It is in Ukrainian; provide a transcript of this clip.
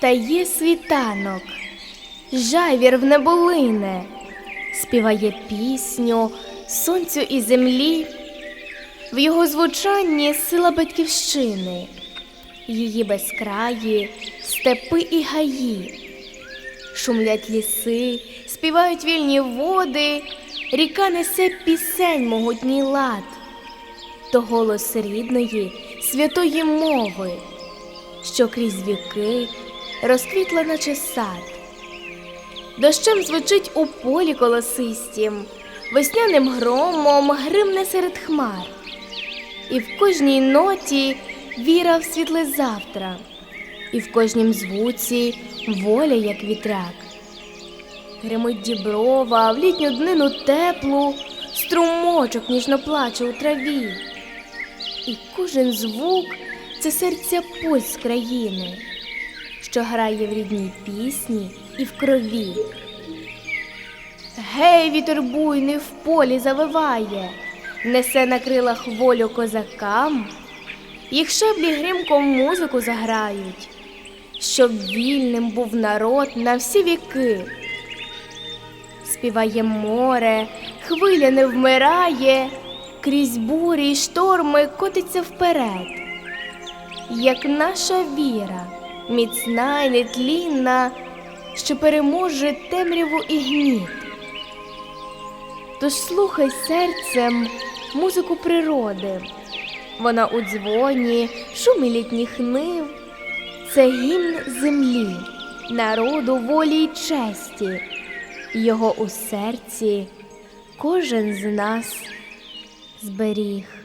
Встає світанок, жайвір в неболине, співає пісню сонцю і землі, в його звучанні сила батьківщини, її безкраї, степи і гаї, шумлять ліси, співають вільні води, ріка несе пісень могутній лад, то голос рідної, святої мови що крізь віки розквітла наче сад. Дощем звучить у полі колосистім, весняним громом гримне серед хмар, і в кожній ноті віра в світле завтра, і в кожнім звуці воля, як вітряк. Гримить діброва в літню днину теплу, струмочок ніжно плаче у траві. І кожен звук це серця пульс країни, що грає в рідній пісні і в крові. Гей, вітер буйний в полі завиває, несе на крилах волю козакам, їх шаблі гримком музику заграють, щоб вільним був народ на всі віки. Співає море, хвиля не вмирає, крізь бурі й шторми котиться вперед як наша віра, міцна й нетлінна, що переможе темряву і гніт. Тож слухай серцем музику природи, вона у дзвоні, шумі літніх нив, це гімн землі, народу, волі й честі, його у серці кожен з нас зберіг.